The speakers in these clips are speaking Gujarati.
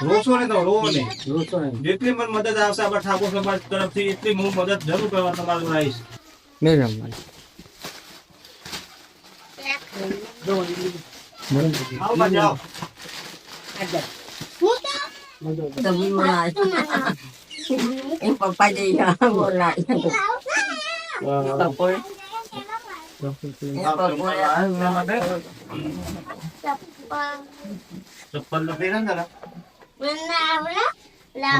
રોશો ને તો રોવો જેટલી મને મદદ આવશે આપણા ઠાકોર સમાજ તરફથી એટલી હું મદદ જરૂર કરવા તમારું આવીશ. ચપ્પલ ને તારા?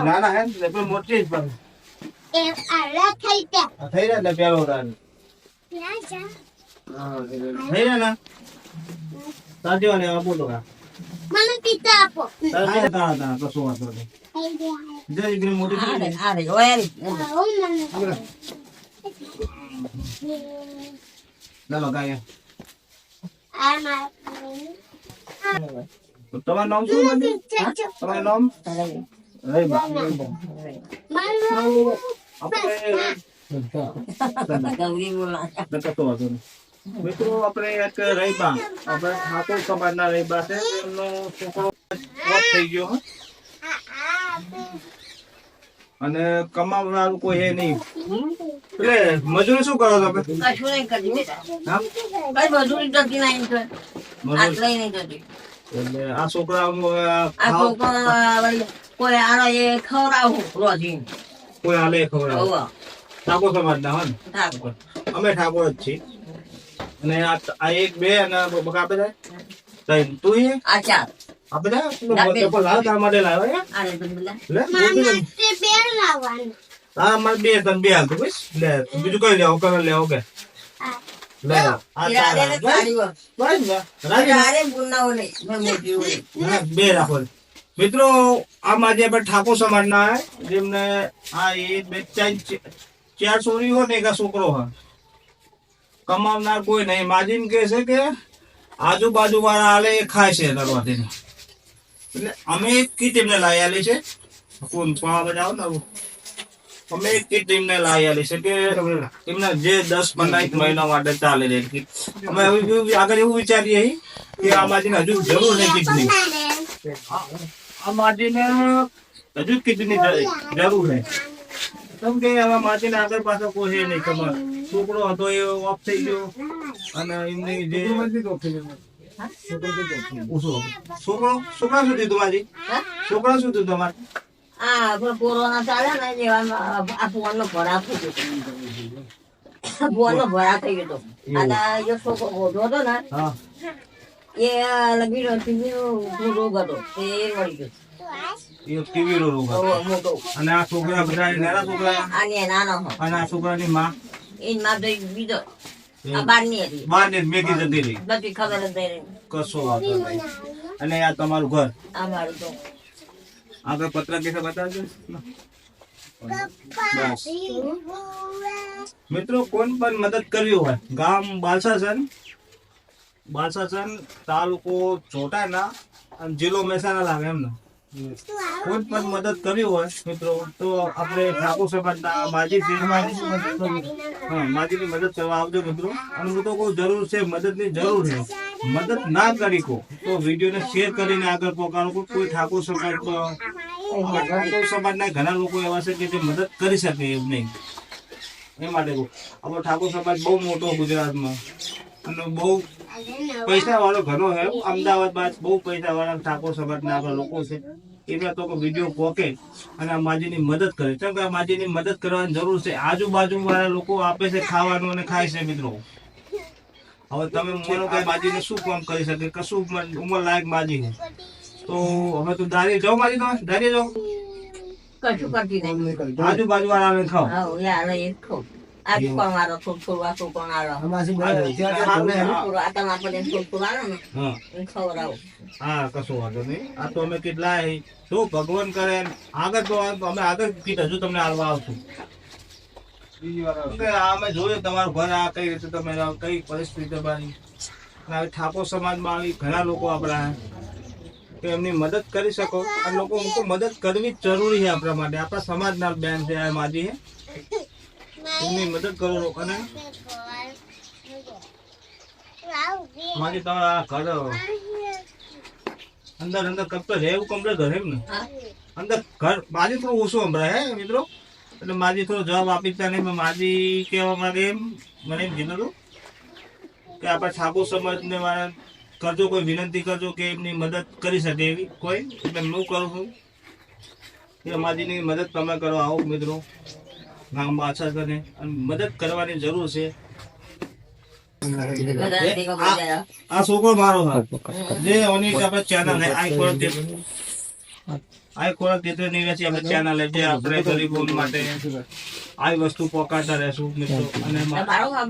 ના ના હે ને પણ મોટી જ પણ આ થઈ રહ્યા ને પહેરો તારે. થઈ રહ્યા. ને? તાર જેવા ને એવા બોલો કા. મને પિતા આપો. જય મોટી ઓય મને ચાલો ગાય આ મારા તમારું નામ શું છે? તમારું નામ. મિત્રો આપણે એક રહીબા. આપણે ઠાકોર સમાજના રહીબા છે. એમનો છોકરો થઈ ગયો અને કમાવનારું કોઈ હે નહીં. એટલે મજૂરી શું કરો તમે કશું નહીં મજૂરી જતી નહીં આટલે નહીં જતી એટલે આ છોકરા આ છોકરો વળી કોઈ આનો એ ખવડાવું રોજી કોઈ હાલે એ ખબર આવે. હોવા હોય ઠાકોર. અમે ઠાકોર જ છીએ. અને આ આ એક બે અને બકા આપે જાય ત્રણ. તું એ આ ચાર આપે જાય ના, બે. ચપ્પલ લાવ તારા માટે લાવ્યો આરે તો બધા લે મોટી લે. લાવવાનું. હા મારે બે તન બે હાલતું બસ. લે બીજું કઈ લેવો કલર લેવો કે? બે રાખો મિત્રો આમ આજે આપણે ઠાકોર સમાજના જેમને આ એ બે ચાર છોરી હોય ને એક છોકરો હોય કમાવનાર કોઈ નહીં માજીન કે છે કે આજુબાજુ વાળા હાલે એ ખાય છે દરવાજેની એટલે અમે કી કીટ એમને લાવી આલી છે કોણ પાવા બજાવો ને. અમે એક ટીમને એમને લાવી આલી છે કે એમને જે દસ પંદર મહિના માટે ચાલે છે. અમે એવું- આગળ એવું વિચારીએ કે આ માજીને હજુ જરૂર નહીં કિડની આ માજીને હજુ કિડની જરૂર છે કેમ કે હવે માજીને આગળ પાછળ કોઈ છે નહીં ખબર. છોકરો હતો એ ઓફ થઈ ગયો. અને એમની જે છોકરો છોકરા શું થયું તમારી છોકરા શું થયું તમારે? આ કોરોના ચાલે ને આ ફોનનો ભરા થઈ ગયો ભરા થઈ ગયો અને જે છોકરો હતો ને એ લગી ટીવી રોગ હતો. એ મળી ગયો. એ ટીવી નો રોગ હતો. અને આ છોકરા બધા નાના છોકરા? આની નાનો અને આ છોકરાની માં? એની માં તો બીજો. આ ને અને આ તમારું ઘર? આ મારું તો આગળ પત્ર કેસે બતાવજો મિત્રો કોણ પણ મદદ કરવી હોય. ગામ બાલસાસન બાલસાસન તાલુકો ચોટાના અને જિલ્લો મહેસાણા લાગે એમનો. કોઈ પણ મદદ કરવી હોય મિત્રો તો આપણે ઠાકોર સમાજના માજી હા માજીની મદદ કરવા આવજો મિત્રો. અને હું તો કહું જરૂર છે મદદની જરૂર છે. મદદ ના કરી કો તો વિડીયોને શેર કરીને આગળ પહોંચાડો. કોઈ ઠાકોર સમાજ ઠાકોર સમાજના ઘણા લોકો એવા છે કે જે મદદ કરી શકે એમ નહીં. એ માટે આપણો ઠાકોર સમાજ બહુ મોટો ગુજરાતમાં. અને બહુ પૈસા વાળો ઘણો છે. અમદાવાદ બાદ બહુ પૈસા વાળા ઠાકોર સમાજના આપણા લોકો છે. એવા તો વીડિયો પોકે અને આ માજીની મદદ કરે. કેમ કે આ માજીની મદદ કરવાની જરૂર છે. આજુબાજુ વાળા લોકો આપે છે ખાવાનું અને ખાય છે મિત્રો. હવે તમે મોનો કઈ માજીને શું કામ કરી શકે? કશું ઉંમર લાયક માજી છે. તો હવે તો દારી જાઓ માજી તમે? દારી જાઓ કશું કરતી નહીં. આજુબાજુ હા એ વાળો થોડું થોડું આ દુકાન આ તમે આપણે થોડું થોડું આવે ને હા. એ ખવડાવું. હા કશો વાંધો નહીં. આ તો અમે કેટલા તો ભગવાન કરે આગળ તો અમે આગળ કીટ હજુ તમને આવવા આવશું. અમે જોયું તમારું ઘર આ કઈ રીતે તમે કઈ પરિસ્થિતિ તમારી. આવી ઠાકોર સમાજમાં આવી ઘણા લોકો આપણા કે એમની મદદ કરી શકો. આ લોકો મદદ કરવી જ જરૂરી છે આપણા માટે. આપણા સમાજના બેન છે આ માજી છે. એમની મદદ કરો અને માજી તમારા ઘર અંદર અંદર કરતો રહે એવું કમ્પ્લેટ ઘરે એમ ને? અંદર ઘર માજી થોડું ઓછું સંભળાય હે મિત્રો? એટલે માજી થોડો જવાબ આપી ત્યાં નહીં માજી કહેવા માંગે એમ મને એમ કીધું હતું કે આપણે છાપુ સમાજને મારા કરજો કોઈ વિનંતી કરજો કે એમની મદદ કરી શકે એવી કોઈ? એટલે હું કરું છું. કે માજીની મદદ તમે કરો આવો મિત્રો. ગામ આછા કરે અને મદદ કરવાની જરૂર છે. આ-. છોકરો મારો જે ઓની આપણે ચેનલ હે આઈ ખોરાક દે આઈ નહીં આપણે ચેનલ હે જે આપણે ગરીબો માટે આ વસ્તુ પોકાડતા રહેશું મિત્રો. અને મારો હા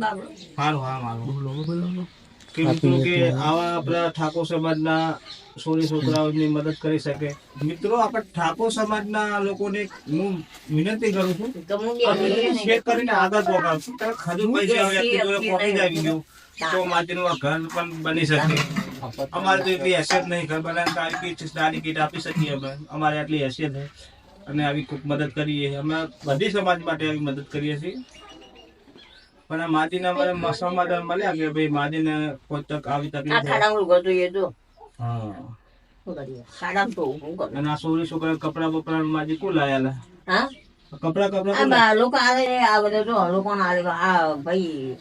મારો હા મારું. મિત્રો કે આવા આપણા ઠાકોર સમાજના સોરી છોકરાઓની મદદ કરી શકે. મિત્રો આપણે ઠાકોર સમાજના લોકોને હું વિનંતી કરું છું શેર કરીને આગળ પહોંચાડશું કારણ કે પૈસા પહોંચી જાય ગયું તો માટેનું આ ઘર પણ બની શકે. અમારે તો એટલી હેસિયત નહીં ઘર બનાવતા આવી કીટ નાની કીટ આપી શકીએ અમે. અમારે આટલી હેસિયત છે. અને આવી ખૂબ મદદ કરીએ અમે બધી સમાજ માટે આવી મદદ કરીએ છીએ. પણ આ મને સમાધાન મળ્યા કે ભાઈ માદીને કોઈ તક આવી આ તકલીફ હોય. ખાડામાં ઊભો એ તો. હા. ખાડામાં તો હું કરું. અને આ સોરી છોકરા કપડા બપડા માદી કોણ લાયેલા હા? કપડા કપડા આ લોકો આવે આ બધો જો લોકો આવે આ ભાઈ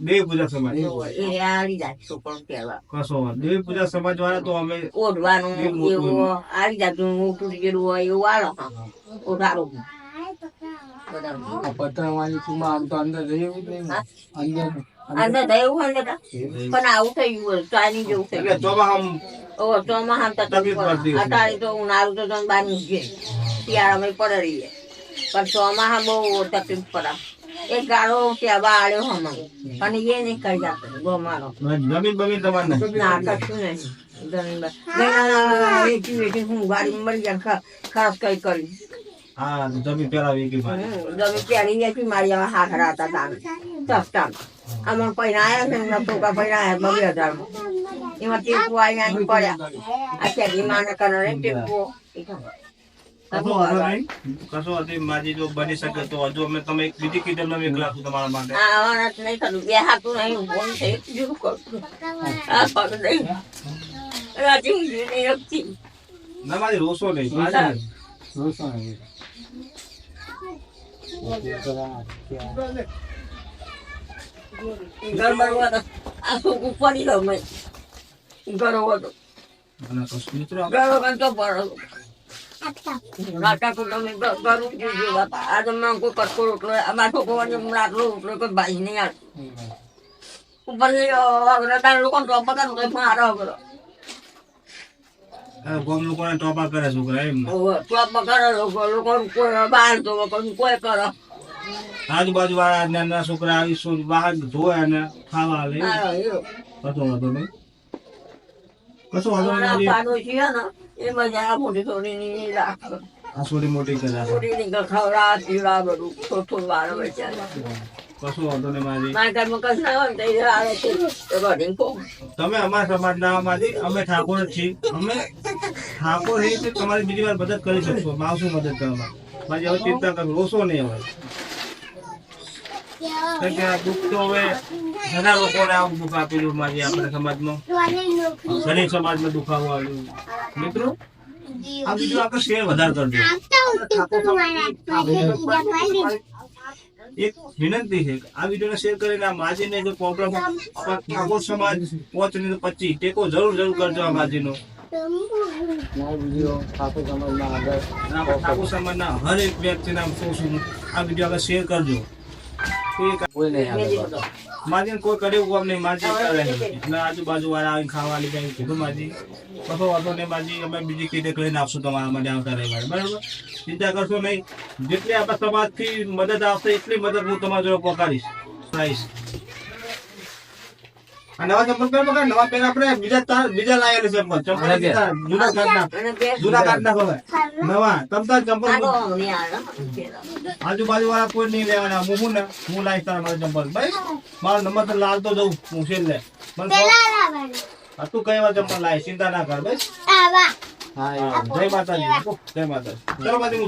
દેવ પૂજા સમાજ. એ જાય છોકરો કશો દેવ પૂજા સમાજ વાળા તો અમે ઓઢવાનું એવું આડી જાતું મોટું હોય એવું વાળો ઓઢાડું. પતંગવાની ચૂમા આમ તો અંદર જઈ જ નહીં અંદર અંદર થયું હોય ને પણ આવું થયું હોય ચાની જેવું થયું એટલે ચોમાહામ ઓ ચોમાસા તો તકલીફ પડતી હશે. અત્યારે તો ઉનાળું તો તમે બહાર મૂકીએ શિયાળામાં પડે પણ ચોમાસા બહુ તકલીફ પડે. એક ગાળો ત્યાં બાળ્યો હમણાં અને એ નહીં કરી જતો. ગોમાનો જમીન બમીન તમારે ના કશું નહીં. જમીન વેચી વેચી હું ગાડી મળી ગયા ખર્ચ કઈ કરી. હા જમીન પેલા વીકી મારી. જમીન પહેરી વેચી મારી હવે હાથ રાતા તા. આમાં પૈસા આવ્યા છે ને ટોકા આવ્યા બબે હજારમાં એમાં અહીં પડ્યા. આ શેરી માને કરે કશો નહીં. નહીં. માજી જો બની શકે તો હજુ અમે તમે એક બીજી કીધું અમે એકલા છું તમારા માટે. આવવાના નહીં થતું. બે હાથું નહીં ઊભો છે જેવું કરતું આ પગ નહીં. રાજી ઊંઘી નહીં ના મારી રોસો નહીં. માજી રોશન આવી. ઘર આ છોકરું પડી રહ્યો મેં ઘરો હતો ઘરો કંઈ પડો રાતા ઘર ઉઠી ગયું બાપા આ તો મેં કોઈ રોટલો અમારા છોકરો રાતલો રોટલો કોઈ ભાઈ નહીં આવે ઉપર અગ્રતા લોકો તો પકડ તો મારો અગ્ર આ ગામ લોકોને ટોપા કરે છોકરા એમ ટોપા કરે લોકો લોકો કોઈ બહાર તો કોઈ કોઈ કરે. આજુબાજુ વાળા નાના છોકરા આવી શું બહાર ધોયા અને ખાવા આવે. કશો વાંધો નહીં. કશો વાંધો નહીં એમાં ને મજા મોટી થોડી રાખ. આ છોડી મોટી કરે છે. થોડી ની ખવડા પીવડા બધું થોડું વાર બચ્યા કશો વાંધો નહીં માજી મારા ઘરમાં કશું ના હોય ને તો એ આવે છે. તો બધી કહું તમે અમારા સમાજના માંથી અમે ઠાકોર છીએ. અમે ઠાકોર એ છે તમારી બીજી વાર મદદ કરી શકશો. અમે મદદ કરવા. મારી હવે ચિંતા કરો રોશો નહીં હવે. કારણ કે આ દુઃખ તો હવે ઘણા લોકોને આવું દુઃખ આપેલું મારી આપણા સમાજમાં. ઘણી સમાજમાં દુખાવો આવ્યું. મિત્રો આ બીજું આપણે શેર વધારે કરજો એક વિનંતી છે આ વિડીયોને શેર કરીને આ માજીને જો પ્રોબ્લેમ ઠાકોર સમાજ પાંચ ને પચીસ ટેકો જરૂર જરૂર કરજો આ માજીનો. ઠાકોર સમાજના ના સમાજના હરેક વ્યક્તિને આમ શું શું આ વીડિયો આગળ શેર કરજો. કોઈ નહીં માજીને કોઈ કર્યું કામ નહીં માજી કરે એટલે આજુબાજુ વાળા આવીને ખાવા લઈ જાય, કીધું માજી, કશો વાંધો નહીં માજી, અમે બીજી કીધે લઈને આપશું તમારા માટે આવતા રવિવારે, બરાબર? ચિંતા કરશો નહીં. જેટલી આપણા સમાજથી મદદ આવશે, એટલી મદદ હું તમારા જોડે પહોંચાડીશ. નવા ચંપલ પહેરો કે નવા પેર આપણે બીજા તાર બીજા લાયેલા ચંપલ ચંપલ જૂના કાઢના જૂના કાઢના હવે. નવા. તમતાર ચંપલ આજુબાજુ વાળા કોઈ નહીં લેવાના. હું હું ને? હું લાઈશ તારા મારા ચંપલ. ભાઈ મારો નંબર તો લાલ તો દઉં. હું છે લે. આ તું કઈ વાર ચંપલ લાવીશ ચિંતા ના કર. ભાઈ હા જય માતાજી. જય માતાજી. ચલો માતાજી હું